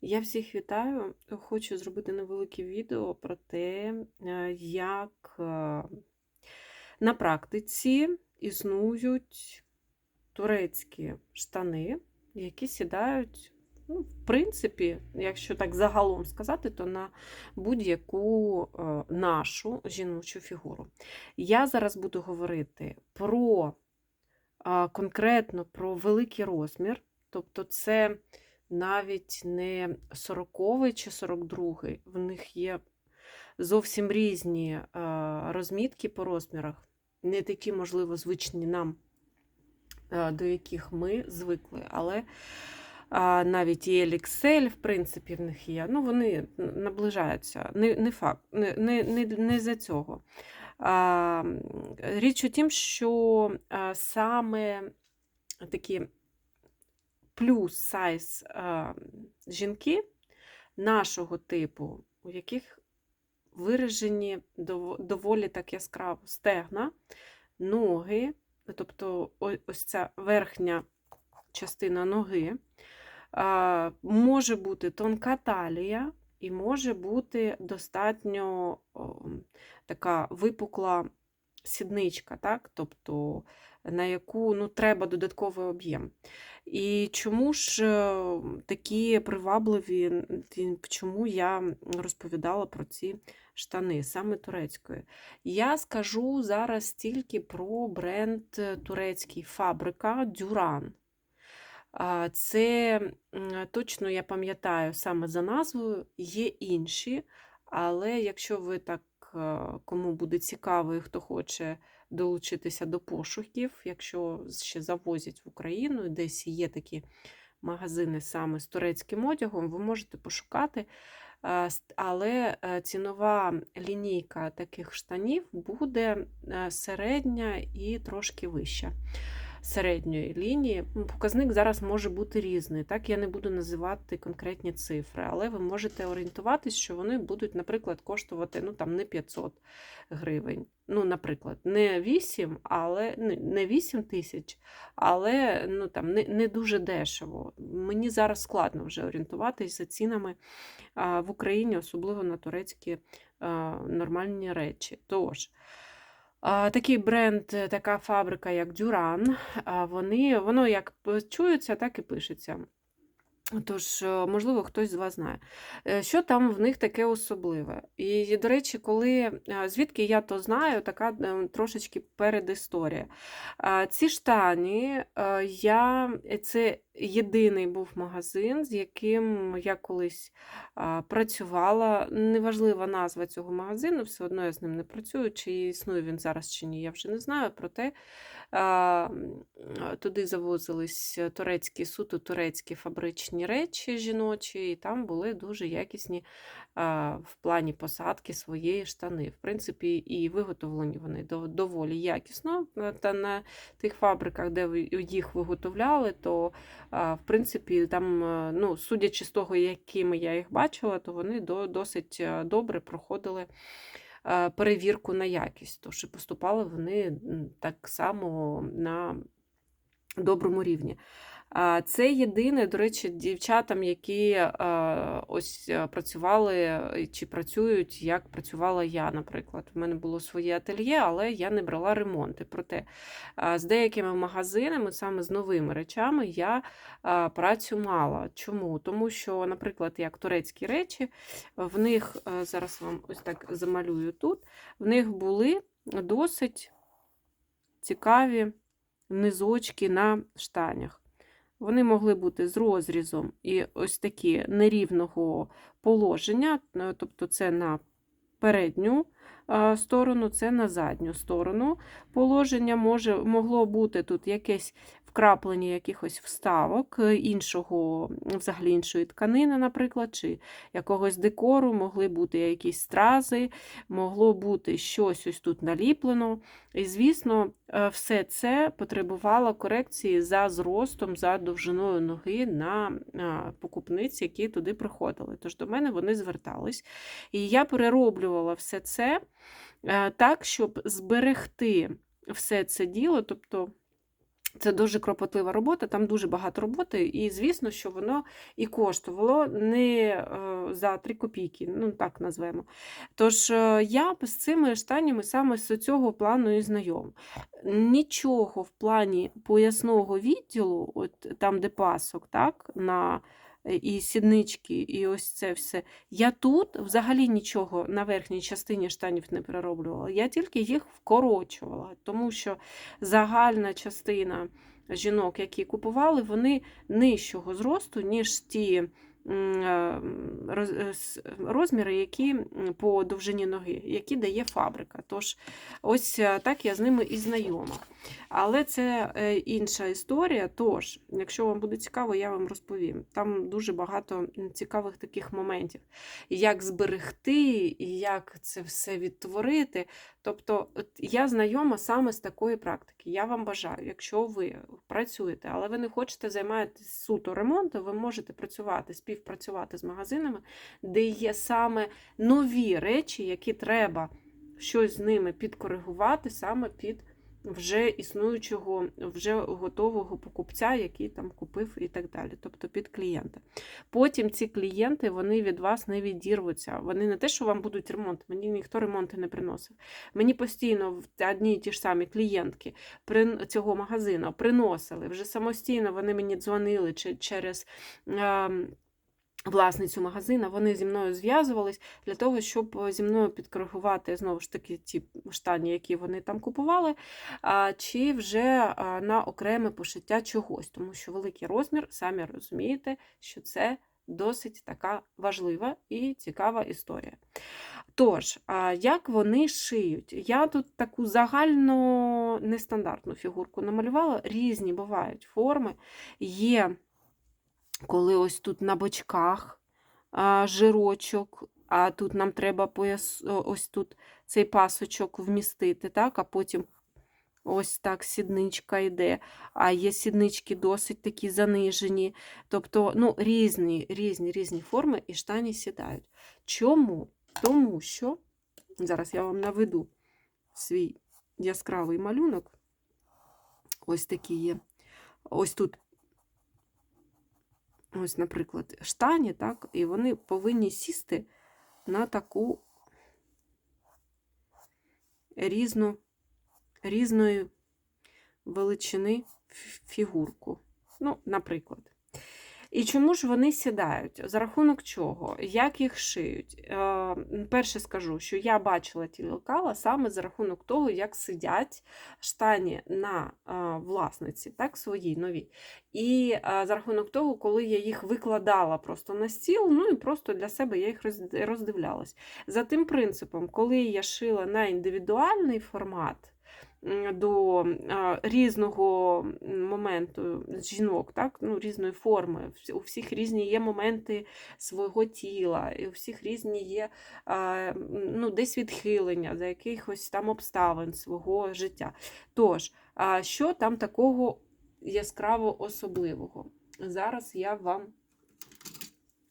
Я всіх вітаю. Хочу зробити невелике відео про те, е, як е, на практиці існують турецькі штани, які сідають, ну, в принципі, якщо так загалом сказати, то на будь-яку е, нашу жіночу фігуру. Я зараз буду говорити про конкретно про великий розмір, тобто це навіть не 40 чи 42, в них є зовсім різні розмітки по розмірах, не такі, можливо, звичні нам, до яких ми звикли, але навіть і LXL, в принципі, в них є. Ну, вони наближаються. Не, не факт, не, не, не, не за цього. Річ у тім, що саме такі плюс сайз а, жінки нашого типу, у яких виражені доволі так яскраво стегна, ноги, тобто ось ця верхня частина ноги, може бути тонка талія і може бути достатньо о, така випукла сідничка, так? тобто на яку ну, треба додатковий об'єм. І чому ж е, такі привабливі, чому я розповідала про ці штани саме турецької? Я скажу зараз тільки про бренд е, турецький фабрика Дюран. Це точно я пам'ятаю саме за назвою, є інші, але якщо ви так, е, кому буде цікаво і хто хоче долучитися до пошуків, якщо ще завозять в Україну, десь є такі магазини саме з турецьким одягом, ви можете пошукати. Е, Але е, цінова лінійка таких штанів буде середня і трошки вища середньої лінії. Показник зараз може бути різний. Так, я не буду називати конкретні цифри, але ви можете орієнтуватись, що вони будуть, наприклад, коштувати ну, там, не 500 гривень. Ну, наприклад, не 8, але не- не 8 тисяч, але ну, там, не, не дуже дешево. Мені зараз складно вже орієнтуватись за цінами в Україні, особливо на турецькі нормальні речі. Тож, Такий бренд, е, така фабрика, як Дюран, вони, воно як чується, так і пишеться. Тож, е, можливо, хтось з вас знає, Е, що там в них таке особливе. І, до речі, коли е, звідки я то знаю, така трошечки передісторія. Ці штані, я, це єдиний був магазин, з яким я колись працювала. Неважлива назва цього магазину, все одно я з ним не працюю, чи існує він зараз чи ні, я вже не знаю. Проте туди завозились турецькі, суто турецькі фабричні речі жіночі, і там були дуже якісні в плані посадки своєї штани. В принципі, і виготовлені вони доволі якісно. Е, Та на тих фабриках, де їх виготовляли, то в принципі, там, е, ну, судячи з того, якими я їх бачила, то вони досить е, добре проходили е, перевірку на якість. Тож і поступали вони так само на доброму рівні. Це єдине, до речі, дівчатам, які е, ось е, працювали е, чи працюють, як працювала я, наприклад. У мене було своє ательє, але я не брала ремонти. Проте з деякими магазинами, саме з новими речами, я працю мала. Чому? Тому що, наприклад, як турецькі речі, в них зараз вам ось так замалюю тут, в них були досить цікаві низочки на штанях. Вони могли бути з розрізом і ось такі нерівного положення, е, тобто це на передню сторону, це на задню сторону. Положення може, могло бути тут якесь вкраплення якихось вставок е, іншого, взагалі іншої тканини, наприклад, чи якогось декору, могли бути якісь стрази, могло бути щось ось тут наліплено. І, звісно, е, все це потребувало корекції за зростом, за довжиною ноги на а, покупниць, які туди приходили. Тож до мене вони звертались. І я перероблювала все це е, так, щоб зберегти все це діло, тобто Це дуже кропотлива робота, там дуже багато роботи, і звісно, що воно і коштувало не е, за 3 копійки, ну так назвемо. Тож е, я з цими штанями саме з цього плану і знайом. Нічого в плані поясного відділу, от там, де пасок, так, на і сіднички, і ось це все. Я тут взагалі нічого на верхній частині штанів не перероблювала. Я тільки їх вкорочувала, тому що загальна частина жінок, які купували, вони нижчого зросту, ніж ті е, е, розміри, які по довжині ноги, які дає фабрика. Тож ось е, так я з ними і знайома. Але це е, інша історія. Тож, якщо вам буде цікаво, я вам розповім. Там дуже багато цікавих таких моментів, як зберегти, як це все відтворити. Тобто, я знайома саме з такої практики. Я вам бажаю, якщо ви працюєте, але ви не хочете займатися суто ремонтом, ви можете працювати, співпрацювати з магазинами, де є саме нові речі, які треба щось з ними підкоригувати саме під вже існуючого, вже готового покупця, який там купив і так далі, тобто під клієнта. Потім ці клієнти вони від вас не відірвуться. Вони не те, що вам будуть ремонт, мені ніхто ремонти не приносив. Мені постійно одні і ті ж самі клієнтки при- цього магазину приносили. Вже самостійно вони мені дзвонили чи через. Власницю магазина, вони зі мною зв'язувались для того, щоб зі мною підкоригувати знову ж таки ті штані, які вони там купували, чи вже на окреме пошиття чогось, тому що великий розмір, самі розумієте, що це досить така важлива і цікава історія. Тож, як вони шиють? Я тут таку загально нестандартну фігурку намалювала, різні бувають форми. Є, коли ось тут на бочках а, жирочок, а тут нам треба пояс, ось тут цей пасочок вмістити, так? а потім ось так сідничка йде, а є сіднички досить такі занижені. Тобто ну, різні, різні, різні форми і штані сідають. Чому? Тому що, зараз я вам наведу свій яскравий малюнок. Ось такі є. Ось тут, ось, наприклад, штані, так, і вони повинні сісти на таку різну, різної величини фігурку. Ну, наприклад. І чому ж вони сідають? За рахунок чого? Як їх шиють? Е, перше скажу, що я бачила ті лекала саме за рахунок того, як сидять штані на е, власниці, так, своїй новій. І е, за рахунок того, коли я їх викладала просто на стіл, ну і просто для себе я їх роздивлялась. За тим принципом, коли я шила на індивідуальний формат, до різного моменту жінок, так? ну, різної форми. У всіх різні є моменти свого тіла, і у всіх різні є ну, десь відхилення за якихось там обставин свого життя. Тож, що там такого яскраво особливого? Зараз я вам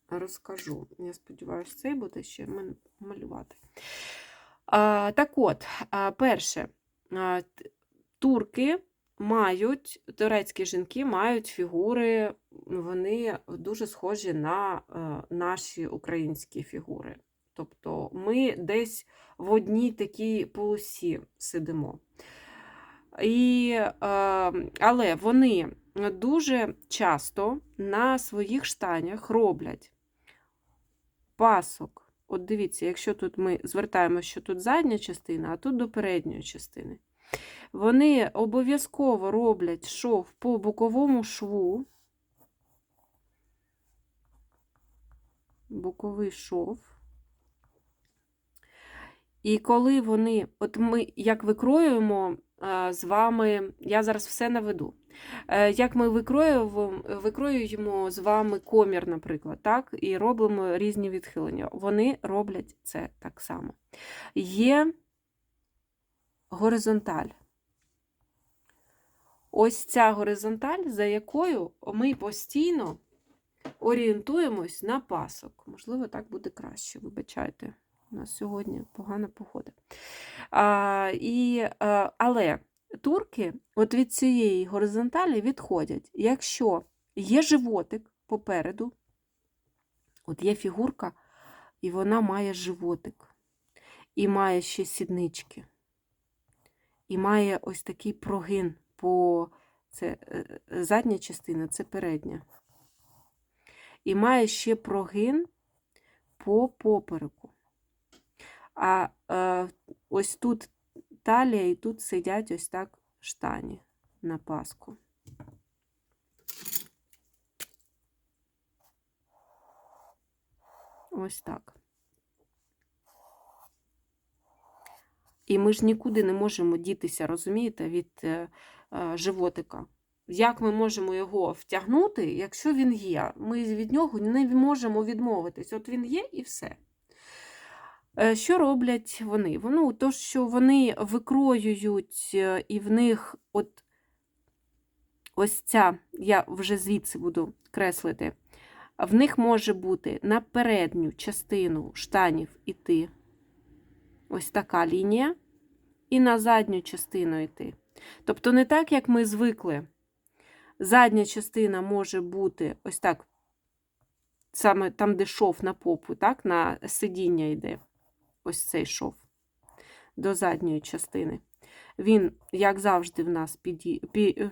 розкажу. Я сподіваюся, цей буде ще малювати. Так от, перше, турки мають, турецькі жінки мають фігури, вони дуже схожі на е, наші українські фігури. Тобто ми десь в одній такій полосі сидимо. І, е, але вони дуже часто на своїх штанях роблять пасок. От дивіться, якщо тут ми звертаємо, що тут задня частина, а тут до передньої частини. Вони обов'язково роблять шов по боковому шву. Боковий шов. І коли вони, от ми як викроюємо з вами, я зараз все наведу. Е, Як ми викроюємо, викроюємо з вами комір, наприклад, так, і робимо різні відхилення. Вони роблять це так само. Є горизонталь. Ось ця горизонталь, за якою ми постійно орієнтуємось на пасок. Можливо, так буде краще, вибачайте. У нас сьогодні погана погода. А, і, а, але турки от від цієї горизонталі відходять. Якщо є животик попереду, от є фігурка, і вона має животик, і має ще сіднички, і має ось такий прогин по це е, задня частина, це передня. І має ще прогин по попереку. А е, ось тут талія і тут сидять ось так штані на паску. Ось так. І ми ж нікуди не можемо дітися, розумієте, від е, е, животика. Як ми можемо його втягнути, якщо він є? Ми від нього не можемо відмовитись. От він є і все. Е, Що роблять вони? Ну, то, що вони викроюють, е, і в них от ось ця, я вже звідси буду креслити, в них може бути на передню частину штанів іти ось така лінія, і на задню частину йти. Тобто, не так, як ми звикли. Задня частина може бути ось так, саме там, де шов на попу, так, на сидіння йде. Ось цей шов до задньої частини. Він, як завжди, в нас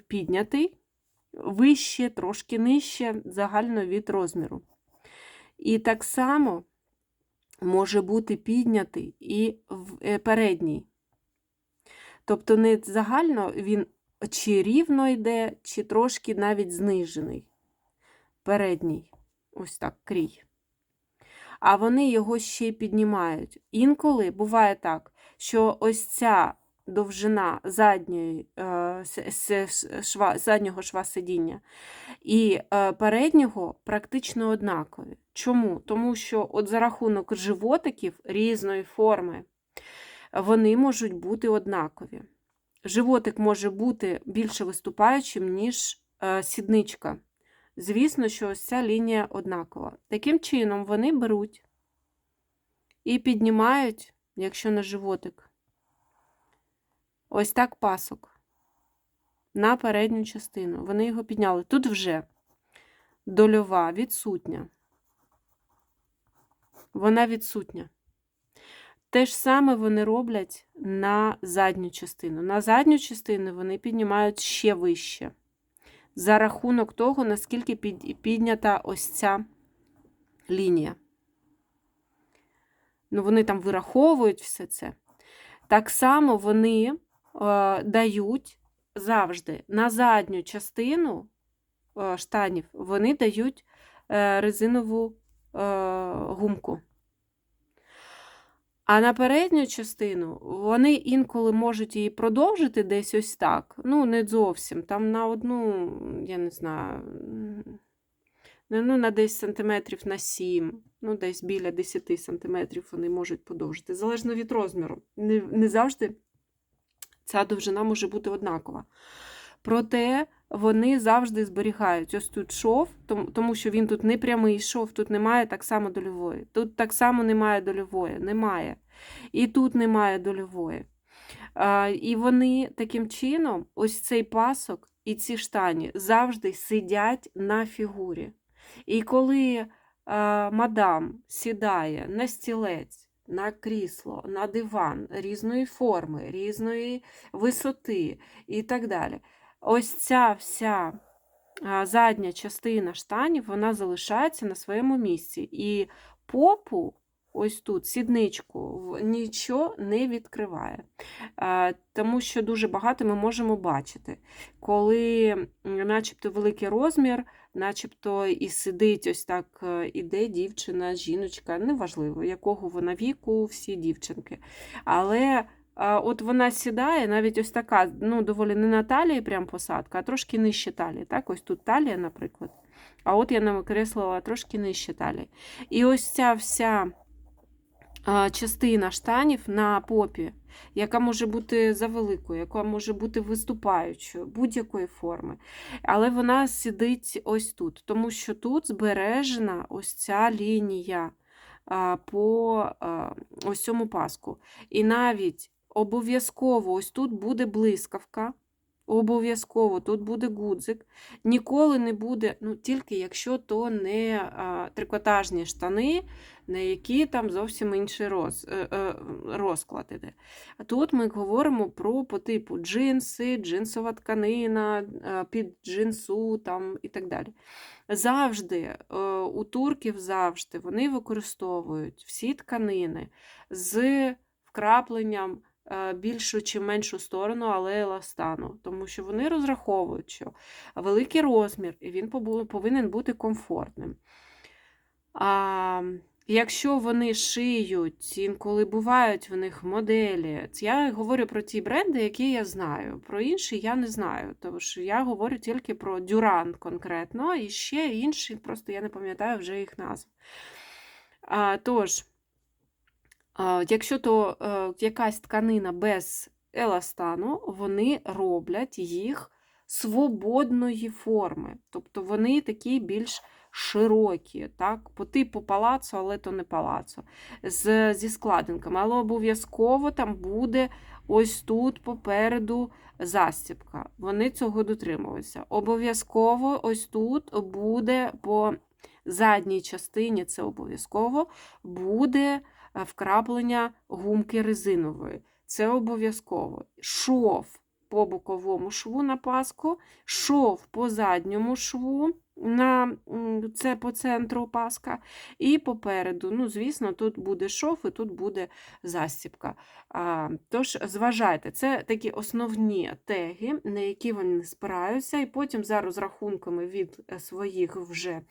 піднятий, вище, трошки нижче, загально від розміру. І так само може бути піднятий і е, передній. Тобто не загально він чи рівно йде, чи трошки навіть знижений. Передній, ось так, крій. А вони його ще й піднімають. Інколи буває так, що ось ця довжина задньої, е, шва, заднього шва сидіння і е, переднього практично однакові. Чому? Тому що от за рахунок животиків різної форми вони можуть бути однакові. Животик може бути більше виступаючим, ніж е, сідничка. Звісно, що ось ця лінія однакова. Таким чином, вони беруть і піднімають, якщо на животик, ось так пасок на передню частину. Вони його підняли. Тут вже дольова відсутня. Вона відсутня. Те ж саме вони роблять на задню частину. На задню частину вони піднімають ще вище. За рахунок того, наскільки під- піднята ось ця лінія. Ну, вони там вираховують все це. Так само вони е, дають завжди на задню частину е, штанів, вони дають е, резинову е, гумку. А на передню частину вони інколи можуть її продовжити десь ось так. Ну, не зовсім. Там на одну, я не знаю, ну, на десь сантиметрів на 7, ну, десь біля 10 сантиметрів вони можуть подовжити. Залежно від розміру. Не, не завжди ця довжина може бути однакова. Проте вони завжди зберігають ось тут шов, тому, що він тут не прямий шов, тут немає так само дольової. Тут так само немає дольової, немає. І тут немає дольової. І вони таким чином, ось цей пасок і ці штані завжди сидять на фігурі. І коли мадам сідає на стілець, на крісло, на диван різної форми, різної висоти і так далі. Ось ця вся задня частина штанів вона залишається на своєму місці. І попу, ось тут, сідничку, нічого не відкриває. Тому що дуже багато ми можемо бачити, коли начебто великий розмір, начебто і сидить ось так, е, іде дівчина, жіночка, неважливо, якого вона віку, всі дівчинки. Але от вона сідає, навіть ось така, ну, доволі не на талії прям посадка, а трошки нижче талії. Так? Ось тут талія, наприклад. А от я накреслила трошки нижче талії. І ось ця вся частина штанів на попі, яка може бути завеликою, яка може бути виступаючою, будь-якої форми. Але вона сидить ось тут, тому що тут збережена ось ця лінія по ось цьому паску. І навіть Обов'язково ось тут буде блискавка. Обов'язково тут буде гудзик. Ніколи не буде, ну тільки якщо то не а, трикотажні штани, на які там зовсім інший роз, е, е, розклад іде. А тут ми говоримо про по типу джинси, джинсова тканина, е, під джинсу там, і так далі. Завжди, у турків завжди вони використовують всі тканини з вкрапленням більшу чи меншу сторону, але еластану, тому що вони розраховують, що великий розмір, і він повинен бути комфортним. А, якщо вони шиють, інколи бувають в них моделі, я говорю про ті бренди, які я знаю. Про інші я не знаю, тому що я говорю тільки про Дюран конкретно, і ще інші, просто я не пам'ятаю вже їх назв. А, тож, якщо то е, якась тканина без еластану, вони роблять їх свободної форми. Тобто вони такі більш широкі, так? по типу палацо, але то не палацо, з, зі складинками. Але обов'язково там буде ось тут попереду застібка. Вони цього дотримуються. Обов'язково ось тут буде по задній частині, це обов'язково буде вкраплення гумки резинової. Це обов'язково. Шов по боковому шву на паску, шов по задньому шву, на, це по центру паска, і попереду. Ну, звісно, тут буде шов і тут буде застібка. А, тож, зважайте, це такі основні теги, на які вони спираються, і потім за розрахунками від е, своїх вже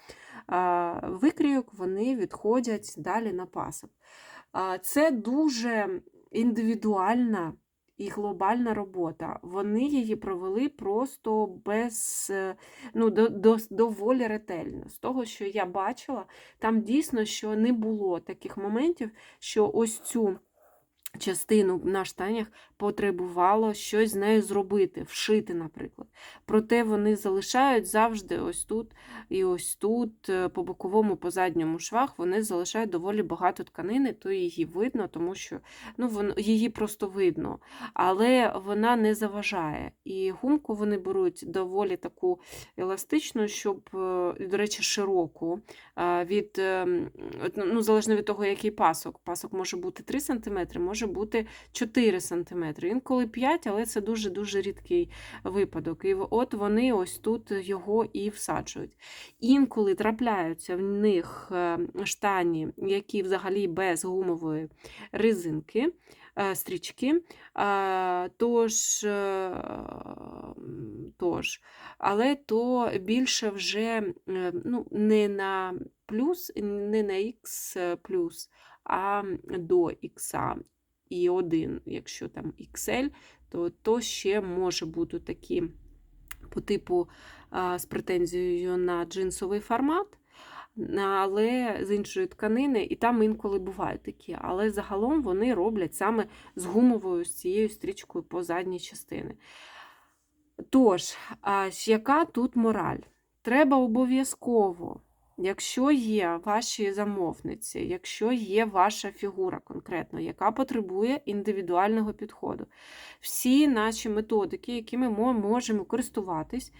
а, викрійок вони відходять далі на пасок. А, Це дуже індивідуальна і глобальна робота. Вони її провели просто без е, ну, до, до, доволі ретельно. З того, що я бачила, там дійсно що не було таких моментів, що ось цю частину на штанях потребувало щось з нею зробити, вшити, наприклад. Проте вони залишають завжди ось тут і ось тут, е, по боковому, по задньому швах, вони залишають доволі багато тканини, то її видно, тому що ну, воно, її просто видно, але вона не заважає. І гумку вони беруть доволі таку еластичну, щоб, е, до речі, широку. Від, ем, ну, залежно від того, який пасок. Пасок може бути 3 см, може бути 4 см. Інколи 5, але це дуже-дуже рідкий випадок. І от вони ось тут його і всаджують. Інколи трапляються в них е, штані, які взагалі без гумової резинки, е, стрічки. Е, Тож, тож, але то більше вже ну, не на плюс, не на плюс, а до X і 1, якщо там XL, то, то ще може бути такі по типу з претензією на джинсовий формат, але з іншої тканини, і там інколи бувають такі. Але загалом вони роблять саме з гумовою з цією стрічкою по задній частини. Тож, яка тут мораль? Треба обов'язково Якщо є ваші замовниці, якщо є ваша фігура конкретно, яка потребує індивідуального підходу, всі наші методики, якими ми можемо користуватись,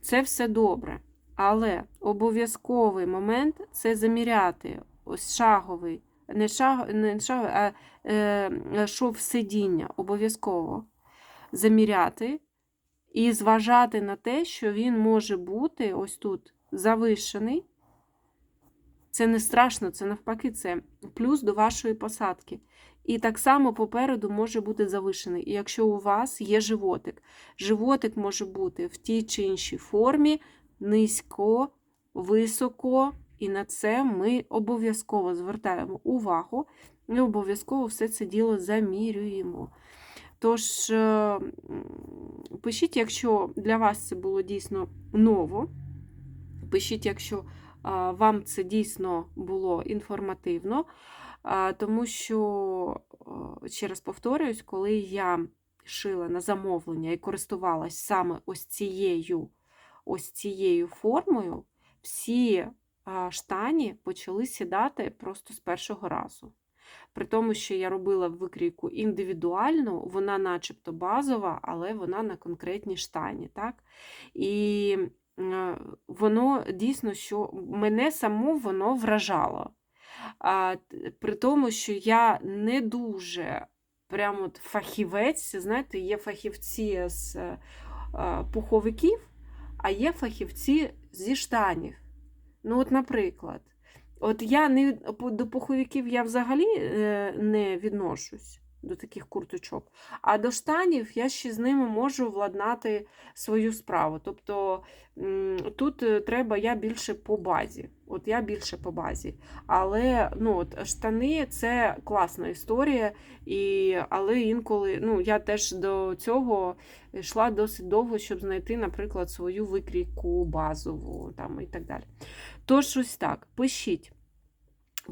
це все добре. Але обов'язковий момент це заміряти ось шаговий, не шаг, не шаговий, а е, шов сидіння. Обов'язково заміряти і зважати на те, що він може бути ось тут завишений. Це не страшно, це навпаки, це плюс до вашої посадки. І так само попереду може бути завишений. І якщо у вас є животик, животик може бути в тій чи іншій формі, низько, високо, і на це ми обов'язково звертаємо увагу і обов'язково все це діло замірюємо. Тож, е, пишіть, якщо для вас це було дійсно ново. Пишіть, якщо вам це дійсно було інформативно, тому що, ще раз повторююсь, коли я шила на замовлення і користувалась саме ось цією, ось цією формою, всі штані почали сідати просто з першого разу. При тому, що я робила викрійку індивідуальну, вона начебто базова, але вона на конкретній штані. Так? І воно дійсно, що мене саму воно вражало. А, При тому, що я не дуже прямо от фахівець, знаєте, є фахівці з е, пуховиків, а є фахівці зі штанів. Ну, от, наприклад, от я не до пуховиків я взагалі е, не відношусь до таких курточок, а до штанів я ще з ними можу владнати свою справу. Тобто тут е, треба я більше по базі. От я більше по базі. Але ну, от, штани це класна історія, і, але інколи ну, я теж до цього йшла досить довго, щоб знайти, наприклад, свою викрійку базову там, і так далі. Тож, ось так, пишіть.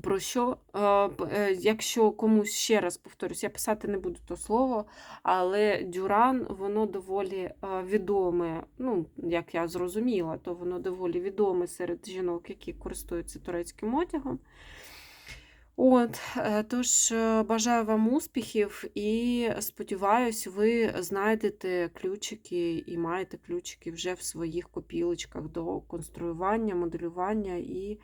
Про що, е, е, якщо комусь ще раз повторюсь, я писати не буду то слово, але дюран, воно доволі е, відоме, ну, як я зрозуміла, то воно доволі відоме серед жінок, які користуються турецьким одягом. От, тож бажаю вам успіхів і сподіваюсь, ви знайдете ключики і маєте ключики вже в своїх копілочках до конструювання, моделювання і,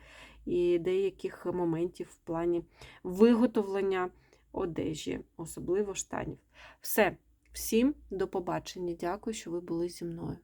і деяких моментів в плані виготовлення одежі, особливо штанів. Все, всім до побачення. Дякую, що ви були зі мною.